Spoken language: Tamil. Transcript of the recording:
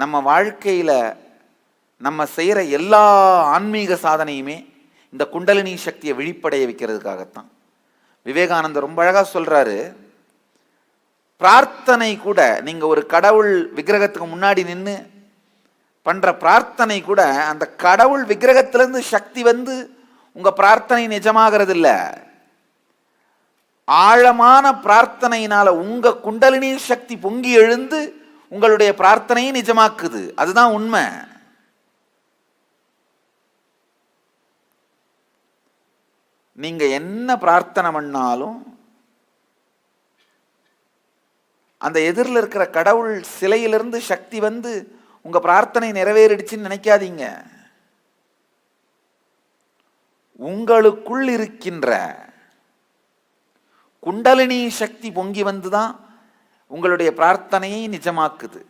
நம்ம வாழ்க்கையில் நம்ம செய்கிற எல்லா ஆன்மீக சாதனையுமே இந்த குண்டலினி சக்தியை விழிப்படைய வைக்கிறதுக்காகத்தான். விவேகானந்தர் ரொம்ப அழகாக சொல்கிறாரு பிரார்த்தனை கூட நீங்கள் ஒரு கடவுள் விக்கிரகத்துக்கு முன்னாடி நின்று பண்ணுற பிரார்த்தனை கூட அந்த கடவுள் விக்கிரகத்திலேருந்து சக்தி வந்து உங்கள் பிரார்த்தனை நிஜமாகிறது இல்லை ஆழமான பிரார்த்தனையினால உங்கள் குண்டலினி சக்தி பொங்கி எழுந்து உங்களுடைய பிரார்த்தனையை நிஜமாக்குது. அதுதான் உண்மை. நீங்க என்ன பிரார்த்தனை பண்ணாலும் அந்த எதிரில் இருக்கிற கடவுள் சிலையிலிருந்து சக்தி வந்து உங்க பிரார்த்தனை நிறைவேறிடுச்சுன்னு நினைக்காதீங்க. உங்களுக்குள் இருக்கின்ற குண்டலினி சக்தி பொங்கி வந்துதான் உங்களுடைய பிரார்த்தனையை நிஜமாக்குது.